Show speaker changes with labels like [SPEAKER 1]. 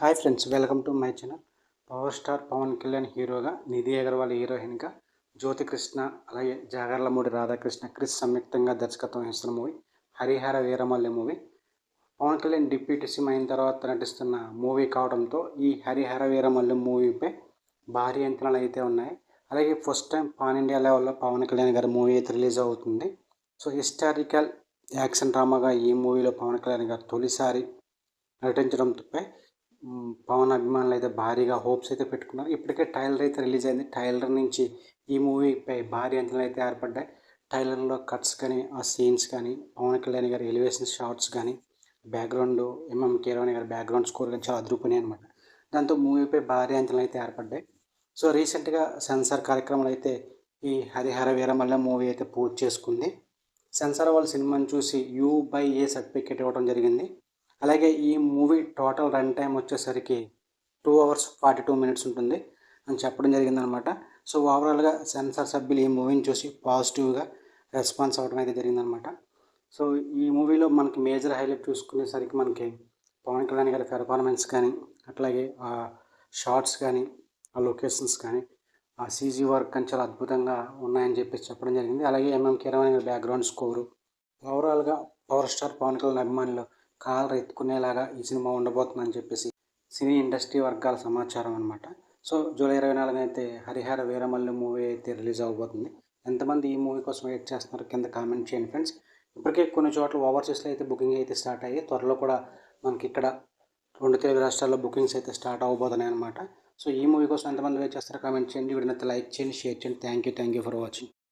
[SPEAKER 1] Hi friends welcome to my channel power star Pawan Kalyan హీరోగా నిధి అగర్వాల్ హీరోయిన్గా జ్యోతి కృష్ణ అలాగే Jagarlamudi Radhakrishna Chris సంయుక్తంగా దర్శకత్వం వహిస్తున్న movie Harihara Veeramalli movie. Pawan Kalyan deputy CM అయిన తర్వాత నటిస్తున్న మూవీ కావడంతో ఈ హరిహర వీరమల్లి మూవీపై భారీ అంచనాలు అయితే ఉన్నాయి. అలాగే ఫస్ట్ టైం పాన్ ఇండియా లెవెల్లో పవన్ కళ్యాణ్ గారి మూవీ అయితే రిలీజ్ అవుతుంది. సో హిస్టారికల్ యాక్షన్ డ్రామాగా ఈ మూవీలో పవన్ కళ్యాణ్ గారు తొలిసారి నటించడంపై పవన్ అభిమానులు అయితే భారీగా హోప్స్ అయితే పెట్టుకున్నారు. ఇప్పటికే టైలర్ అయితే రిలీజ్ అయింది. టైలర్ నుంచి ఈ మూవీపై భారీ అంచనాలు అయితే ఏర్పడ్డాయి. టైలర్లో కట్స్ కానీ ఆ సీన్స్ కానీ పవన్ కళ్యాణ్ గారి ఎలివేషన్ షార్ట్స్ కానీ బ్యాక్గ్రౌండ్ ఎంఎం కీరవాణి గారి బ్యాక్గ్రౌండ్ స్కోర్ కానీ చాలా అదురుకున్నాయి అనమాట దాంతో మూవీపై భారీ అంచనాలు అయితే ఏర్పడ్డాయి. సో రీసెంట్గా సెన్సార్ కార్యక్రమాలు అయితే ఈ హరిహర వీరమల్ల మూవీ అయితే పూర్తి చేసుకుంది. సెన్సార్ వాళ్ళ సినిమాని చూసి యూ బై ఏ సర్టిఫికేట్ ఇవ్వడం జరిగింది. అలాగే ఈ మూవీ టోటల్ రన్ టైం వచ్చేసరికి two hours forty two minutes ఉంటుంది అని చెప్పడం జరిగిందనమాట. సో ఓవరాల్గా సెన్సార్ సభ్యులు ఈ మూవీని చూసి పాజిటివ్గా రెస్పాన్స్ అవ్వడం అయితే జరిగిందనమాట. సో ఈ మూవీలో మనకి మేజర్ హైలైట్ చూసుకునేసరికి మనకి పవన్ కళ్యాణ్ గారి పెర్ఫార్మెన్స్ కానీ అట్లాగే ఆ షార్ట్స్ కానీ ఆ లొకేషన్స్ కానీ ఆ సీజీ వర్క్ కానీ చాలా అద్భుతంగా ఉన్నాయని చెప్పేసి చెప్పడం జరిగింది. అలాగే ఎంఎం కిరణ్ గారి బ్యాక్గ్రౌండ్ స్కోరు ఓవరాల్గా పవర్ స్టార్ పవన్ కళ్యాణ్ అభిమానులు కాలర్ ఎత్తుకునేలాగా ఈ సినిమా ఉండబోతుందని చెప్పేసి సినీ ఇండస్ట్రీ వర్గాల సమాచారం అనమాట సో జూలై ఇరవై నాలుగు అయితే హరిహర వీరమల్లి మూవీ అయితే రిలీజ్ అవబోతుంది. ఎంతమంది ఈ మూవీ కోసం వెయిట్ చేస్తున్నారు కింద కామెంట్ చేయండి ఫ్రెండ్స్. ఇప్పటికే కొన్ని చోట్ల ఓవర్సీస్లో అయితే బుకింగ్ అయితే స్టార్ట్ అయ్యి త్వరలో కూడా మనకి ఇక్కడ రెండు తెలుగు రాష్ట్రాల్లో బుకింగ్స్ అయితే స్టార్ట్ అవబోతున్నాయి అనమాట సో ఈ మూవీ కోసం ఎంతమంది వెయిట్ చేస్తారో కామెంట్ చేయండి. వీడినైతే లైక్ చేయండి షేర్ చేయండి. Thank you thank you for watching.